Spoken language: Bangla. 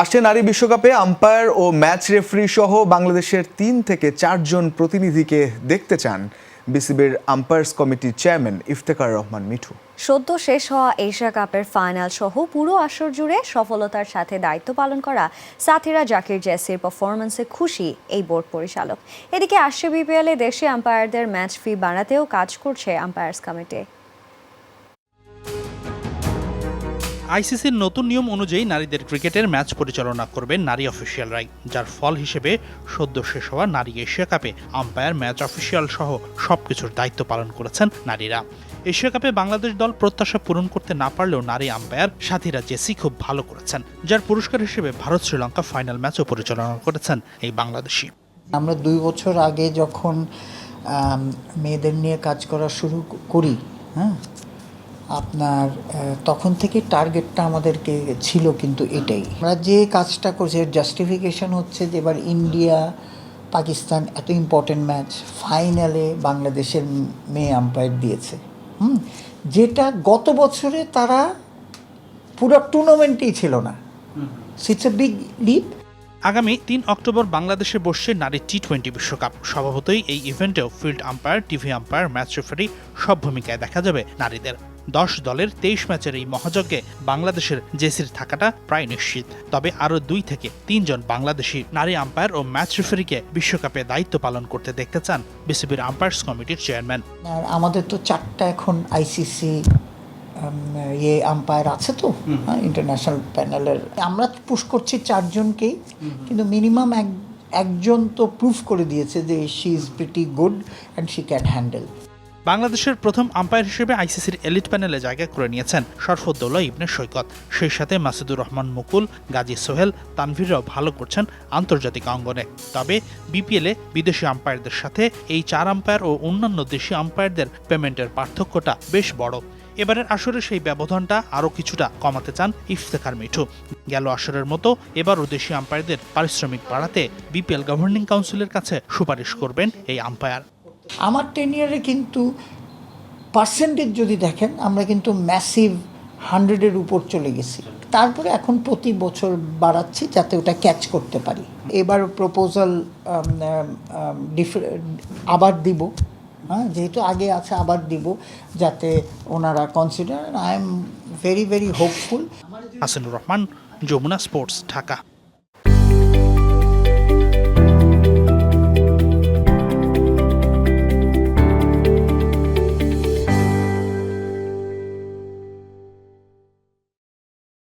আসছে নারী বিশ্বকাপে আম্পায়ার ও ম্যাচ রেফারি সহ বাংলাদেশের তিন থেকে চারজন প্রতিনিধিকে দেখতে চান বিসিবির আম্পায়ার্স কমিটির চেয়ারম্যান ইফতেখার রহমান মিঠু। সদ্য শেষ হওয়া এশিয়া কাপের ফাইনাল সহ পুরো আসর জুড়ে সফলতার সাথে দায়িত্ব পালন করা সাথীরা জাকির জেসির পারফরমেন্সে খুশি এই বোর্ড পরিচালক। এদিকে আসছে বিপিএলে দেশে আম্পায়ারদের ম্যাচ ফি বাড়াতেও কাজ করছে আম্পায়ার্স কমিটি। আইসিসির নতুন নিয়ম অনুযায়ী নারীদের ক্রিকেটের ম্যাচ পরিচালনা করবেন নারী অফিসিয়ালরাই যার ফল হিসেবে সদ্য শেষ হওয়া নারী এশিয়া কাপে আম্পায়ার, ম্যাচ অফিসিয়াল সহ সবকিছুর দায়িত্ব পালন করেছেন নারীরা। এশিয়া কাপে বাংলাদেশ দল প্রত্যাশা পূরণ করতে না পারলেও নারী আম্পায়ার সাথীরা জেসি খুব ভালো করেছেন, যার পুরস্কার হিসেবে ভারত শ্রীলঙ্কা ফাইনাল ম্যাচও পরিচালনা করেছেন এই বাংলাদেশি। আমরা দুই বছর আগে যখন মেয়েদের নিয়ে কাজ করা শুরু করি হ্যাঁ আপনার তখন থেকে টার্গেটটা আমাদেরকে ছিল কিন্তু এটাই। আমরা যে কাজটা করছি এর জাস্টিফিকেশন হচ্ছে যে এবার ইন্ডিয়া পাকিস্তান এত ইম্পর্টেন্ট ম্যাচ ফাইনালে বাংলাদেশের মেয়ে আম্পায়ার দিয়েছে। হুম? যেটা গত বছরে তারা পুরো টুর্নামেন্টই ছিল না। ইটস এ বিগ লিপ আগামী তিন অক্টোবর বাংলাদেশে বসছে নারী টি টোয়েন্টি বিশ্বকাপ। স্বভাবতই এই ইভেন্টেও field umpire TV umpire match referee সব ভূমিকায় দেখা যাবে নারীদের। দশ দলের তেইশ ম্যাচের এই মহাযজ্ঞে বাংলাদেশের জেসির থাকাটা প্রায় নিশ্চিত। তবে আরও দুই থেকে তিনজন বাংলাদেশি নারী আম্পায়ার ও ম্যাচ রেফারিকে বিশ্বকাপে দায়িত্ব পালন করতে দেখতে চান বিসিবির আম্পায়ার্স কমিটির চেয়ারম্যান আমাদের তো চারটা এখন আইসিসি ইয়ে আম্পায়ার আছে তো ইন্টারন্যাশনাল প্যানেলের আমরা পুশ করছি চারজনকেই কিন্তু মিনিমাম এক একজন তো প্রুফ করে দিয়েছে যে she is pretty good and she can handle বাংলাদেশের প্রথম আম্পায়ার হিসেবে আইসিসির এলিট প্যানেলে জায়গা করে নিয়েছেন শরফুদ্দৌলা ইবনে সৈকত। সেই সাথে মাসুদুর রহমান মুকুল গাজী সোহেল তানভীররাও ভালো করছেন আন্তর্জাতিক অঙ্গনে। তবে বিপিএলে বিদেশি আম্পায়ারদের সাথে এই চার আম্পায়ার ও অন্যান্য দেশি আম্পায়ারদের পেমেন্টের পার্থক্যটা বেশ বড়। এবারের আসরে সেই ব্যবধানটা আরও কিছুটা কমাতে চান ইফতেখার মিঠু। গেল আসরের মতো এবারও দেশি আম্পায়ারদের পারিশ্রমিক বাড়াতে বিপিএল গভর্নিং কাউন্সিলের কাছে সুপারিশ করবেন এই আম্পায়ার। আমার টেনিয়ারে কিন্তু পার্সেন্টেজ যদি দেখেন, আমরা কিন্তু ম্যাসিভ হান্ড্রেডের উপর চলে গেছি। তারপরে এখন প্রতি বছর বাড়াচ্ছি যাতে ওটা ক্যাচ করতে পারি। এবার প্রপোজাল আবার দিব। হ্যাঁ যেহেতু আগে আছে, আবার দিব যাতে ওনারা consider I am very very hopeful Hasinur Rahman, Jamuna sports Dhaka.